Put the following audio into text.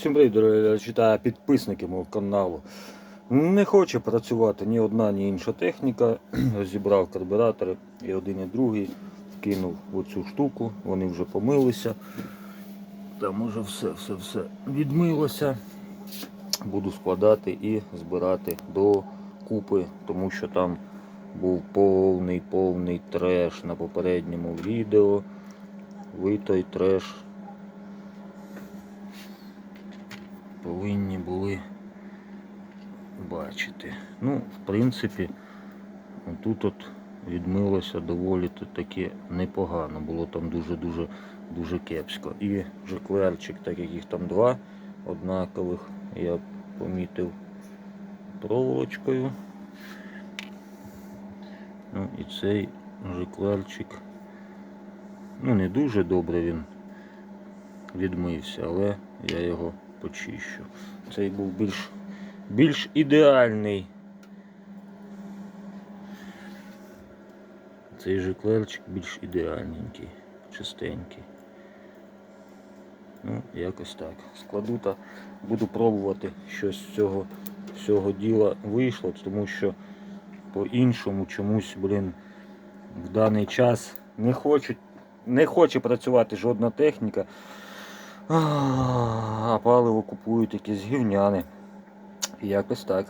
Всім привіт, дорогі підписники мого каналу. Не хоче працювати ні одна, ні інша техніка. Розібрав карбюратори і один, і другий. Вкинув оцю штуку, вони вже помилися. Там уже все, все, все відмилося. Буду складати і збирати до купи, тому що там був повний повний треш на попередньому відео. Ви той треш повинні були бачити. Ну, в принципі, тут от відмилося доволі таки непогано. Було там дуже-дуже дуже кепсько. І жиклерчик, так як їх там два однакових, я помітив проволочкою. Ну і цей жиклерчик, ну не дуже добре він відмився, але я його почищу. Цей був більш, більш ідеальний. Цей же клерчик більш ідеальненький, чистенький. Ну, якось так. Складу та буду пробувати, що з цього всього діла вийшло, тому що по-іншому чомусь, блін, в даний час не хочуть, не хоче працювати жодна техніка. А паливо купують якісь гівняни. Якось так.